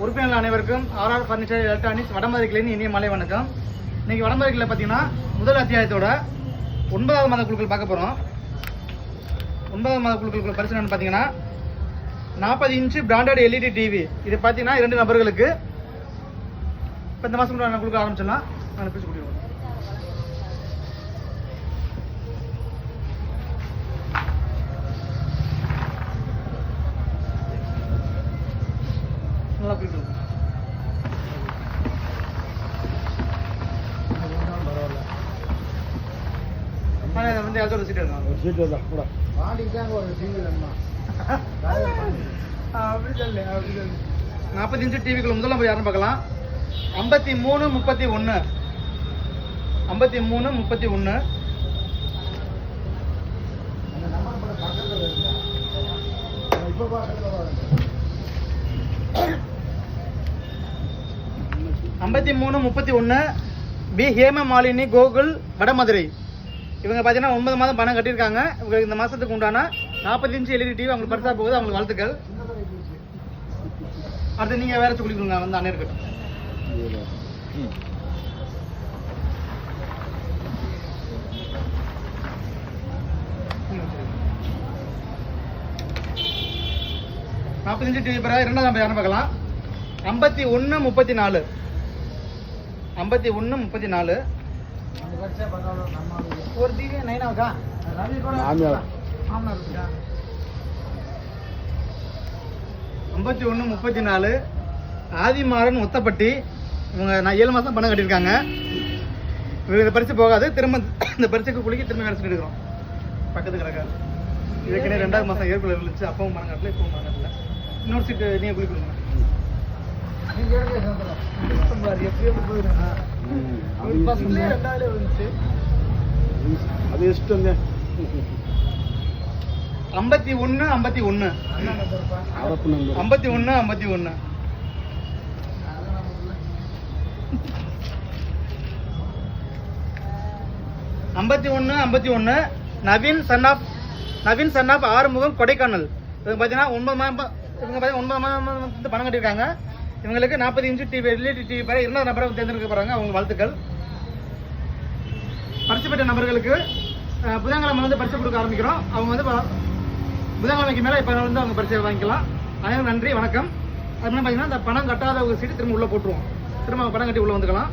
உறுப்பினர்கள் அனைவருக்கும் RR furniture electronics வடமதுரைகளின் இனிய மலை வணக்கம். இன்னைக்கு வடமதுரைகளில் பார்த்தீங்கன்னா முதல் அத்தியாயத்தோட ஒன்பதாவது மாத குழுக்கள் பார்க்க போகிறோம் ஒன்பதாவது மாத குழுக்களுக்கு பரிசு என்னென்னு பார்த்தீங்கன்னா நாற்பது இன்ச்சு பிராண்டட் எல்இடி டிவி இது பார்த்தீங்கன்னா இரண்டு நபர்களுக்கு. இப்போ இந்த மாதம் குழுக்க ஆரம்பிச்சிடலாம். நான் பிரிச்சு கொடுக்குறோம் ஆனால் இதை வந்து யாராவது சீட் எடுக்கலாம் கூட அப்படி சொல்லு அப்படி சொல்லு. நாற்பத்தி அஞ்சு டிவிக்குள்ள முதல்ல போய் யாரும் பார்க்கலாம். ஐம்பத்தி மூணு முப்பத்தி ஒன்று ஐம்பத்தி மூணு முப்பத்தி ஒன்று ஐம்பத்தி மூணு முப்பத்தி ஒன்று பி. ஹேம மாலினி கோகுல் வடமதுரை. இவங்க பார்த்தீங்கன்னா ஒன்பது மாதம் பணம் கட்டியிருக்காங்க. இவங்களுக்கு இந்த மாதத்துக்கு உண்டான நாற்பத்தி எல்இடி டிவி அவங்களுக்கு பரிசாக போகுது. அவங்களுக்கு வாழ்த்துக்கள். அடுத்து நீங்கள் வேற கொடுங்க. வந்து அண்ணன் இருக்கட்டும். நாற்பத்தஞ்சு டிவி பிற இரண்டாவது நம்ம யாரும் பார்க்கலாம். ஐம்பத்தி ஒன்று முப்பத்தி நாலு. ஐம்பத்தி ஒன்று முப்பத்தி நாலு. ஒரு டிவி நைனாவுக்கா மாமியார். மாமனார் ஐம்பத்தி ஒன்று முப்பத்தி நாலு ஆதிமாறன் ஒத்தப்பட்டி இவங்க நான் ஏழு மாதம் பணம் கட்டியிருக்காங்க. இவங்க இந்த பரிசு போகாது திரும்ப இந்த பரிசுக்கு குளிக்க திரும்ப வேலை செஞ்சு எடுக்கிறோம் பக்கத்து கிடக்காது இதுக்குன்னே ரெண்டாவது மாதம் ஏற்குள்ள இருந்துச்சு அப்பவும் பணம் கட்டல இப்பவும் பணம் கட்டல. இன்னொரு சீட்டு நீங்கள் குளிக்கணுங்க அது இஷ்டம் ஐம்பத்தி ஒன்று ஐம்பத்தி ஒன்று ஐம்பத்தி ஒன்று ஐம்பத்தி ஒன்று ஐம்பத்தி ஒன்று ஐம்பத்தி ஒன்று Naveen son of Naveen son of Arumugam Kodaikanal இவங்க பார்த்தீங்கன்னா ஒன்பது மாதம் இவங்க பார்த்தீங்கன்னா ஒன்பது மாதம் வந்து பணம் கட்டியிருக்காங்க இவங்களுக்கு நாற்பது இன்ச்சு டிவி எல்இடி டிவி பெற இரண்டாவது நபரை தேர்ந்தெடுக்க போகிறாங்க அவங்க வாழ்த்துக்கள். பரிசு பெற்ற நபர்களுக்கு புதன்கிழமை வந்து பரிசு கொடுக்க ஆரம்பிக்கிறோம். அவங்க வந்து புதன்கிழமைக்கு மேலே இப்போ வந்து அவங்க பரிசு வாங்கிக்கலாம். அதனால நன்றி வணக்கம். அது மாதிரி பார்த்தீங்கன்னா இந்த பணம் கட்டாத ஒரு சீட்டு திரும்ப உள்ளே போட்டுருவோம். திரும்ப அவங்க பணம் கட்டி உள்ளே வந்துக்கலாம்.